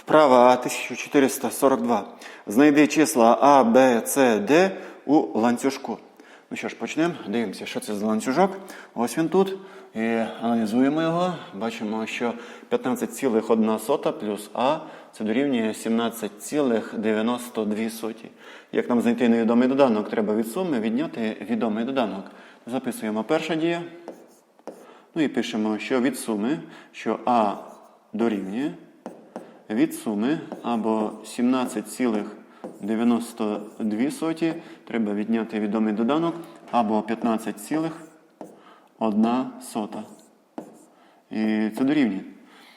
Вправа 1442. Знайди числа А, Б, С, Д у ланцюжку. Ну що ж, почнемо. Дивимося, що це за ланцюжок. Ось він тут. І аналізуємо його. Бачимо, що 15,1 плюс А це дорівнює 17,92. Як нам знайти невідомий доданок, треба від суми відняти відомий доданок. Записуємо перша дія. Ну і пишемо, що від суми, що А дорівнює від суми або 17,92 треба відняти відомий доданок або 15,1 сота. І це дорівнює.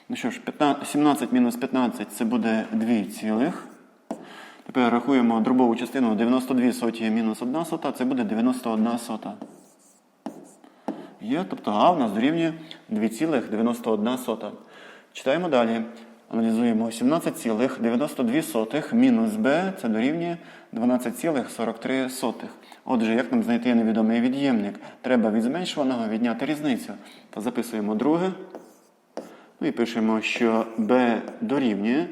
Ну що ж, 15 17 мінус 15 це буде 2 цілих. Тепер рахуємо дробову частину 92 соті мінус 1 сота, це буде 91 сота. Є, тобто А в нас дорівнює 2,91. Читаємо далі. Аналізуємо 17,92 мінус b це дорівнює 12,43. Отже, як нам знайти невідомий від'ємник? Треба від зменшуваного відняти різницю. То записуємо друге. Ну і пишемо, що b дорівнює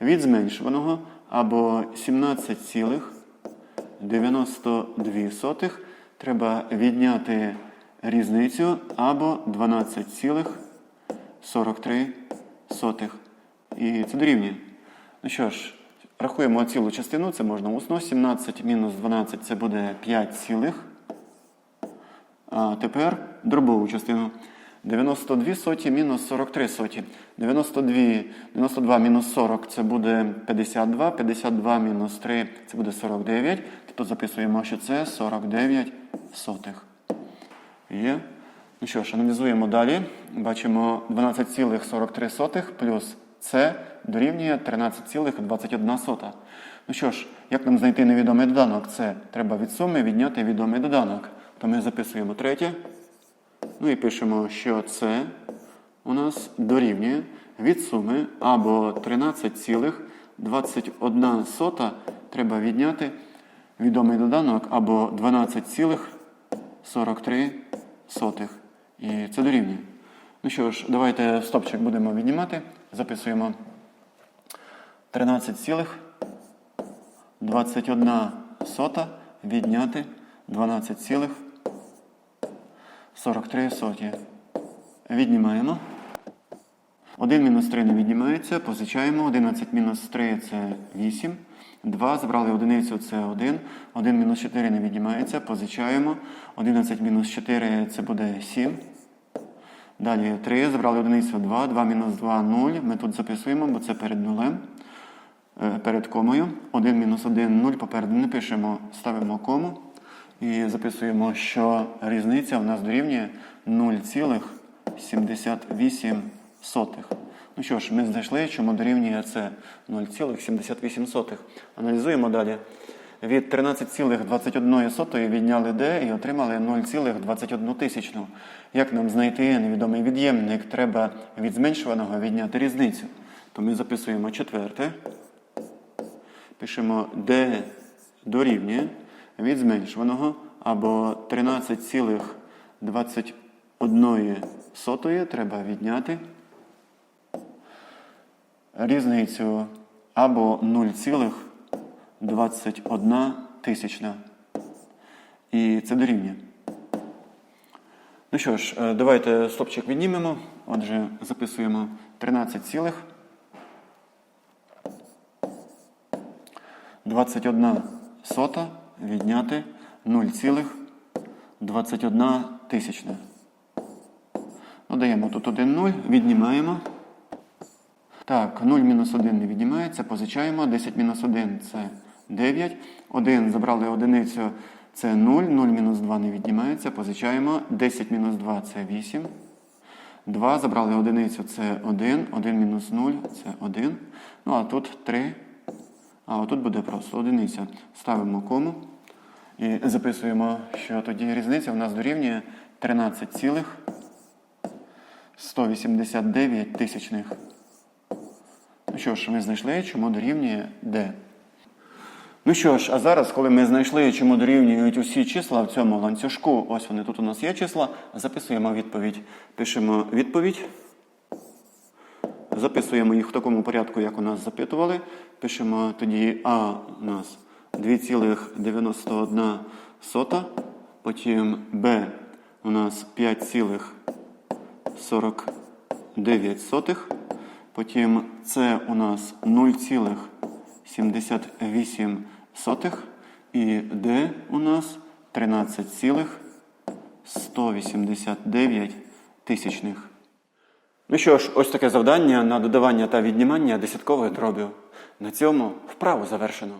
від зменшуваного або 17,92 треба відняти різницю або 12,43. І це дорівнює. Ну що ж, рахуємо цілу частину, це можна усно. 17 мінус 12 це буде 5 цілих. А тепер дробову частину. 92 соті мінус 43 соті. 92, 92 мінус 40 це буде 52. 52 мінус 3 це буде 49. Тобто записуємо, що це 49 сотих. Є. Ну що ж, аналізуємо далі. Бачимо 12,43 плюс С дорівнює 13,21. Ну що ж, як нам знайти невідомий доданок? Це треба від суми відняти відомий доданок. То ми записуємо третє. Ну і пишемо, що це у нас дорівнює від суми або 13,21 треба відняти відомий доданок або 12,43. І це дорівнює. Ну що ж, давайте стопчик будемо віднімати. Записуємо 13,21 сота відняти 12,43 соті. Віднімаємо. 1 мінус 3 не віднімається, позичаємо. 11 мінус 3 це 8. 2 забрали одиницю це 1. 1 мінус 4 не віднімається, позичаємо. 11 мінус 4 це буде 7. Далі 3, забрали одиницю 2, 2 мінус 2 0. Ми тут записуємо, бо це перед нулем, е, перед комою. 1 мінус 1 0, попереду не пишемо, ставимо кому. І записуємо, що різниця в нас дорівнює 0,78. Ну що ж, ми знайшли, чому дорівнює це 0,78. Аналізуємо далі. Від 13,21 відняли d і отримали 0,21 тисячну. Як нам знайти невідомий від'ємник? Треба від зменшуваного відняти різницю. То ми записуємо четверте. Пишемо d дорівнює від зменшуваного або 13,21 треба відняти різницю або 0,21 тисячна. І це дорівнює. Ну що ж, е, давайте стопчик віднімемо. Отже, записуємо 13 цілих. 21 сота відняти 0,21 тисячна. Додаємо тут 1 0, віднімаємо. Так, 0 мінус 1 не віднімається, позичаємо. 10 мінус 1 це 9. 1 забрали одиницю, це 0. 0 мінус 2 не віднімається, позичаємо. 10 мінус 2 це 8. 2 забрали одиницю, це 1. 1 мінус 0 це 1. Ну, а тут 3. А отут буде просто одиниця. Ставимо кому. І записуємо, що тоді різниця в нас дорівнює 13,189 тисячних. Ну що ж, ми знайшли, чому дорівнює d. Ну що ж, а зараз, коли ми знайшли, чому дорівнюють усі числа в цьому ланцюжку, ось вони тут у нас є числа, записуємо відповідь. Пишемо відповідь. Записуємо їх в такому порядку, як у нас запитували. Пишемо тоді А у нас 2,91, потім Б у нас 5,49, потім С у нас 0,78 і D у нас 13,189 тисячних. Ну що ж, ось таке завдання на додавання та віднімання десяткових дробів. На цьому вправу завершено.